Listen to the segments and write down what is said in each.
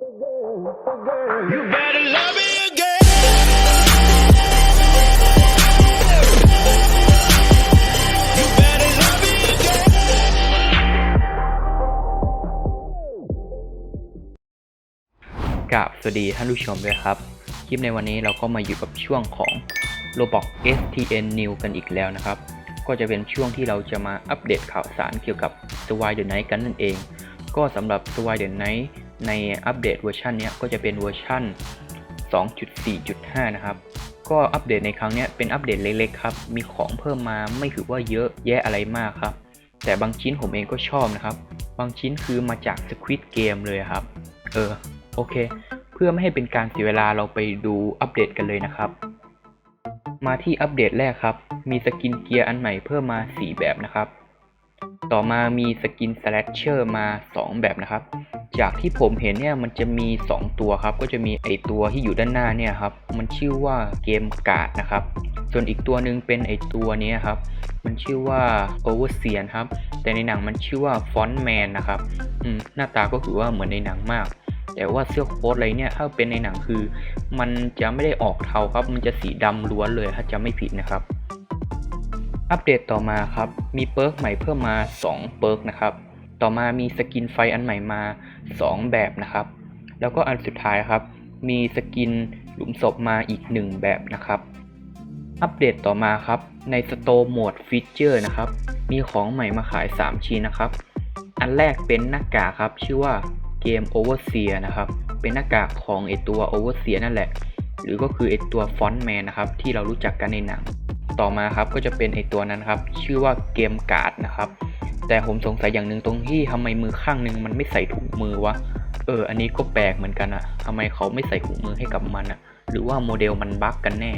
You better love me again. กับสวัสดีท่านผู้ชมด้วยครับ คลิปในวันนี้เราก็มาอยู่กับช่วงของ Roblox STN New กันอีกแล้วนะครับ ก็จะเป็นช่วงที่เราจะมาอัปเดตข่าวสารเกี่ยวกับ s w i the Night กันนั่นเอง ก็สำหรับ s w i the Night ในอัปเดตเวอร์ชันนี้ก็จะเป็นเวอร์ชัน2.4.5 นะครับ ก็อัปเดตในครั้งนี้เป็นอัปเดตเล็กๆครับ มีของเพิ่มมาไม่ถือว่าเยอะแยะอะไรมากครับ แต่บางชิ้นผมเองก็ชอบนะครับ บางชิ้นคือมาจาก Squid Game เลยครับ เออ โอเค เพื่อไม่ให้เป็นการเสียเวลาเราไปดูอัปเดตกันเลยนะครับ มาที่อัปเดตแรกครับ มีสกินเกียร์อันใหม่เพิ่มมา 4 แบบนะครับ ต่อมามีสกินสแลชเชอร์มา 2 แบบนะครับ จากที่ผมเห็นเนี่ยมันจะมี 2 ตัวครับ ก็จะมีไอตัวที่อยู่ด้านหน้าเนี่ยครับ มันชื่อว่าเกมกาดนะครับ ส่วนอีกตัวหนึ่งเป็นไอตัวนี้ครับ มันชื่อว่าโอเวอร์เซียนครับ แต่ในหนังมันชื่อว่าฟอนต์แมนนะครับอืมหน้าตาก็คือว่าเหมือนในหนังมาก แต่ว่าเสื้อโค้ทอะไรเนี่ยถ้าเป็นในหนังคือ มันจะไม่ได้ออกเทาครับ มันจะสีดำล้วนเลยถ้าจะไม่ผิดนะครับอัปเดตต่อมาครับ มีเปิร์กใหม่เพิ่มมา 2 เปิร์กนะครับ ต่อมามีสกินไฟอันใหม่มา 2 แบบนะครับ แล้วก็อันสุดท้ายครับ มีสกินหลุมศพมาอีก 1 แบบนะครับ อัปเดตต่อมาครับ ในสโตร์โหมดฟีเจอร์นะครับ มีของใหม่มาขาย 3 ชิ้นนะครับ อันแรกเป็นหน้ากากครับ ชื่อว่าเกม Overseer นะครับ เป็นหน้ากากของไอตัว Overseer นั่นแหละ หรือก็คือไอตัวฟอนต์แมนนะครับ ที่เรารู้จักกันในหนัง ต่อมาครับก็จะเป็นไอตัวนั้นครับ ชื่อว่าเกมการ์ดนะครับ แต่ผมสงสัยอย่างหนึ่งตรงที่ทำไมมือข้างหนึ่งมันไม่ใส่ถุงมือวะ เออ อันนี้ก็แปลกเหมือนกันอะทำไมเขาไม่ใส่ถุงมือให้กับมันอะหรือว่าโมเดลมันบั๊กกันแน่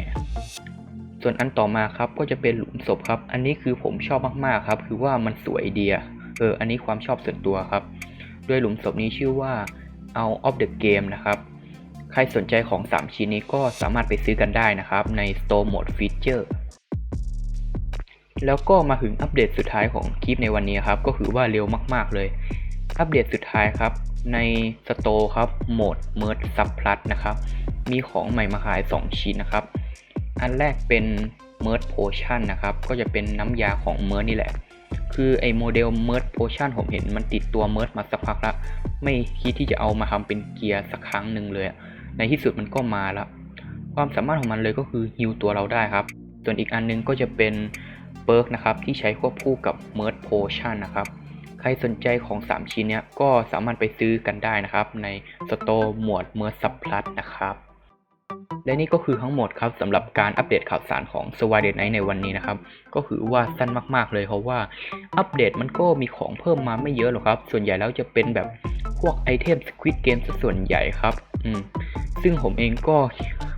ส่วนอันต่อมาครับก็จะเป็นหลุมศพครับ อันนี้คือผมชอบมากๆครับ คือว่ามันสวยเดีอะเออ อันนี้ความชอบส่วนตัวครับ ด้วยหลุมศพนี้ชื่อว่า Out of the Game นะครับ ใครสนใจของ 3 ชิ้นนี้ก็สามารถไปซื้อกันได้นะครับ ใน Store Mode Feature แล้วก็มาถึงอัปเดตสุดท้ายของคลิปในวันนี้ครับ ก็คือว่าเร็วมาก ๆ เลย อัปเดตสุดท้ายครับ ในสโตร์ครับโหมด Merge Sub Plus นะครับ มีของใหม่มาขาย 2 ชิ้นนะครับ อันแรกเป็น Merge Potion นะครับ ก็จะเป็นน้ำยาของ Merge นี่แหละ คือไอโมเดล Merge Potion ผมเห็นมันติดตัว Merge มาสักพักล้วไม่คิดที่จะเอามาทำเป็นเกียร์สักครั้งหนึ่งเลย ในที่สุดมันก็มาล้วความสามารถของมันเลยก็คือฮิวตัวเราได้ครับ ส่วนอีกอันนึงก็จะเป็น เปิร์กนะครับที่ใช้ควบคู่กับ Merge Potion นะครับ ใครสนใจของ 3 ชิ้นเนี้ยก็สามารถไปซื้อกันได้นะครับ ในสโตร์หมวด Merge Sub Plus นะครับและนี่ก็คือทั้งหมดครับสำหรับการอัปเดตข่าวสารของ s w i d e Night ในวันนี้นะครับ ก็คือว่าสั้นมากๆเลยเพราะว่าอัปเดตมันก็มีของเพิ่มมาไม่เยอะหรอกครับ ส่วนใหญ่แล้วจะเป็นแบบพวกไอเทม Squid Game ซะส่วนใหญ่ครับอืมซึ่งผมเองก็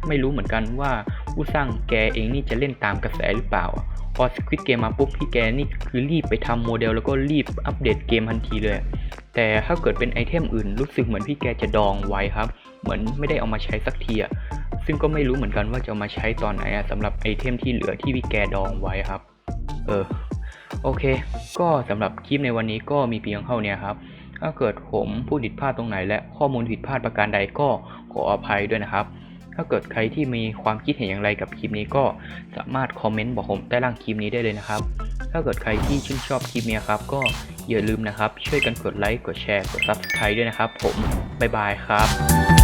ไม่รู้เหมือนกันว่าผู้สร้างแกเองนี่จะเล่นตามกระแสหรือเปล่า พอ Squid Game มาปุ๊บพี่แกนี่คือรีบไปทำโมเดลแล้วก็รีบอัปเดตเกมทันทีเลย แต่ถ้าเกิดเป็นไอเทมอื่นรู้สึกเหมือนพี่แกจะดองไว้ครับ เหมือนไม่ได้เอามาใช้สักทีอะซึ่งก็ไม่รู้เหมือนกันว่าจะามาใช้ตอนไหนอะสำหรับไอเทมที่เหลือที่พี่แกดองไว้ครับ เออ โอเค ก็สำหรับคลิปในวันนี้ก็มีเพียงเท่านี้ครับ ถ้าเกิดผมพูดผิดพลาดตรงไหนและข้อมูลผิดพลาดประการใดก็ขออภัยด้วยนะครับ ถ้าเกิดใครที่มีความคิดเห็นอย่างไรกับคลิปนี้ก็สามารถคอมเมนต์บอกผมใต้ล่างคลิปนี้ได้เลยนะครับ ถ้าเกิดใครที่ชื่นชอบคลิปนี้ครับก็อย่าลืมนะครับ ช่วยกันกดไลค์กดแชร์กด Subscribe ด้วยนะครับ ผมบ๊ายบายครับ